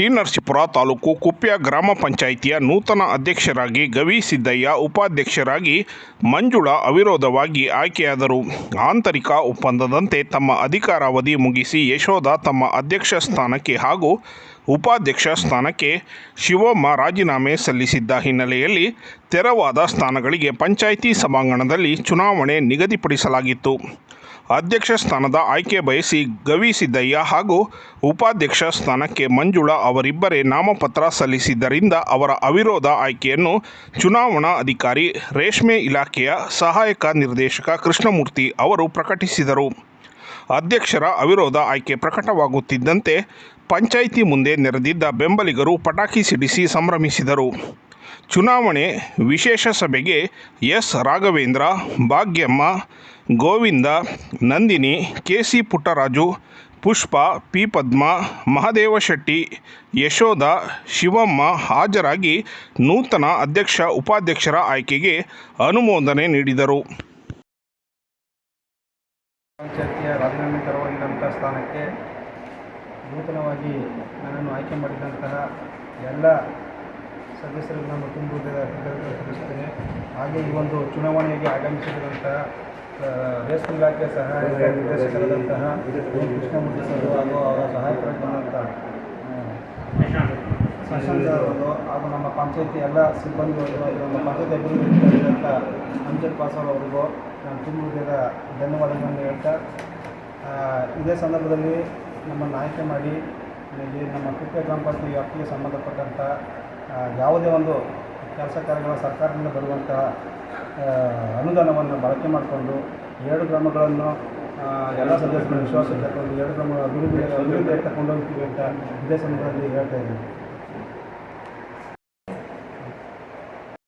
T Narasipura taluk Kupya ಗ್ರಾಮ ಪಂಚಾಯಿತಿಯ ನೂತನ ಅಧ್ಯಕ್ಷರಾಗಿ ಗವಿ ಸಿದ್ದಯ್ಯ, ಉಪಾಧ್ಯಕ್ಷರಾಗಿ ಮಂಜುಳಾ ಅವಿರೋಧವಾಗಿ ಆಯ್ಕೆಯಾದರು. ಆಂತರಿಕ ಒಪ್ಪಂದದಂತೆ ತಮ್ಮ ಅಧಿಕಾರಾವಧಿ ಮುಗಿಸಿ ಯಶೋಧ ತಮ್ಮ ಅಧ್ಯಕ್ಷ ಸ್ಥಾನಕ್ಕೆ ಹಾಗೂ ಉಪಾಧ್ಯಕ್ಷ ಸ್ಥಾನಕ್ಕೆ ಶಿವಮ್ಮ ರಾಜೀನಾಮೆ ಸಲ್ಲಿಸಿದ್ದ ಹಿನ್ನೆಲೆಯಲ್ಲಿ ತೆರವಾದ ಸ್ಥಾನಗಳಿಗೆ ಪಂಚಾಯಿತಿ ಸಭಾಂಗಣದಲ್ಲಿ ಚುನಾವಣೆ ನಿಗದಿಪಡಿಸಲಾಗಿತ್ತು. ಅಧ್ಯಕ್ಷ ಸ್ಥಾನದ ಆಯ್ಕೆ ಬಯಸಿ ಗವಿ ಸಿದ್ದಯ್ಯ ಹಾಗೂ ಉಪಾಧ್ಯಕ್ಷ ಸ್ಥಾನಕ್ಕೆ ಮಂಜುಳಾ ಅವರಿಬ್ಬರೇ ನಾಮಪತ್ರ ಸಲ್ಲಿಸಿದ್ದರಿಂದ ಅವರ ಅವಿರೋಧ ಆಯ್ಕೆಯನ್ನು ಚುನಾವಣಾ ಅಧಿಕಾರಿ ರೇಷ್ಮೆ ಇಲಾಖೆಯ ಸಹಾಯಕ ನಿರ್ದೇಶಕ ಕೃಷ್ಣಮೂರ್ತಿ ಅವರು ಪ್ರಕಟಿಸಿದರು. ಅಧ್ಯಕ್ಷರ ಅವಿರೋಧ ಆಯ್ಕೆ ಪ್ರಕಟವಾಗುತ್ತಿದ್ದಂತೆ ಪಂಚಾಯಿತಿ ಮುಂದೆ ನೆರೆದಿದ್ದ ಬೆಂಬಲಿಗರು ಪಟಾಕಿ ಸಿಡಿಸಿ ಸಂಭ್ರಮಿಸಿದರು. ಚುನಾವಣೆ ವಿಶೇಷ ಸಭೆಗೆ S. Raghavendra, Bhagyamma, Govinda, Nandini K C Puttaraju, Pushpa, P. Padma, Mahadeva Shetty, Yashodha, Shivamma ಹಾಜರಾಗಿ ನೂತನ ಅಧ್ಯಕ್ಷ, ಉಪಾಧ್ಯಕ್ಷರ ಆಯ್ಕೆಗೆ ಅನುಮೋದನೆ ನೀಡಿದರು. ಪಂಚಾಯತಿಯ ರಾಜೀನಾಮೆ ತೆರವಾಗಿದ್ದಂಥ ಸ್ಥಾನಕ್ಕೆ ನೂತನವಾಗಿ ನನ್ನನ್ನು ಆಯ್ಕೆ ಮಾಡಿದಂತಹ ಎಲ್ಲ ಸದಸ್ಯರಿಗೆ ನಾನು ತುಂಬ ಸಲ್ಲಿಸುತ್ತೇನೆ ಹಾಗೆ ಈ ಒಂದು ಚುನಾವಣೆಗೆ ಆಗಮಿಸಿದಂತಹ ರೇಸ್ ರೇಷ್ಮೆ ಇಲಾಖೆ ಸಹಾಯಕ ನಿರ್ದೇಶಕರಾದಂತಹ ಕೃಷ್ಣಮೂರ್ತಿ ಸರ್ ಹಾಗೂ ಅವರ ಸಹಾಯಕರಾಗಿ ಬಂದಂಥ ಹಾಗೂ ನಮ್ಮ ಪಂಚಾಯತಿ ಎಲ್ಲ ಸಿಬ್ಬಂದಿಗಳು ಹಾಗೂ ನಮ್ಮ ಪಂಚಾಯತಿ ಅಭಿವೃದ್ಧಿಯಾದಂಥ ಅಂಜಲ್ ಅವರಿಗೂ ನಾನು ತುಂಬ ಹೃದಯದ ಧನ್ಯವಾದಗಳನ್ನು ಹೇಳ್ತಾ ಇದೇ ಸಂದರ್ಭದಲ್ಲಿ ನಮ್ಮನ್ನು ಆಯ್ಕೆ ಮಾಡಿ ನಮ್ಮ ಕುಕ್ಕೆ ಗ್ರಾಮ ಪಂಚಾಯತಿ ವ್ಯಾಪ್ತಿಗೆ ಸಂಬಂಧಪಟ್ಟಂಥ ಯಾವುದೇ ಒಂದು ಕೆಲಸ ಕಾರ್ಯಗಳ ಸರ್ಕಾರದಿಂದ ಬರುವಂತಹ ಅನುದಾನವನ್ನು ಬಳಕೆ ಮಾಡಿಕೊಂಡು ಎರಡು ಗ್ರಾಮಗಳನ್ನು ಎಲ್ಲ ಸದಸ್ಯರನ್ನು ವಿಶ್ವಾಸ ತಗೊಂಡು ಎರಡು ಗ್ರಾಮ ಅಭಿವೃದ್ಧಿ ಅಭಿವೃದ್ಧಿಯಾಗಿ ತಗೊಂಡೋಗ್ತೀವಿ ಅಂತ ಇದೇ ಸಂದರ್ಭದಲ್ಲಿ ಹೇಳ್ತಾ ಇದ್ದೀನಿ.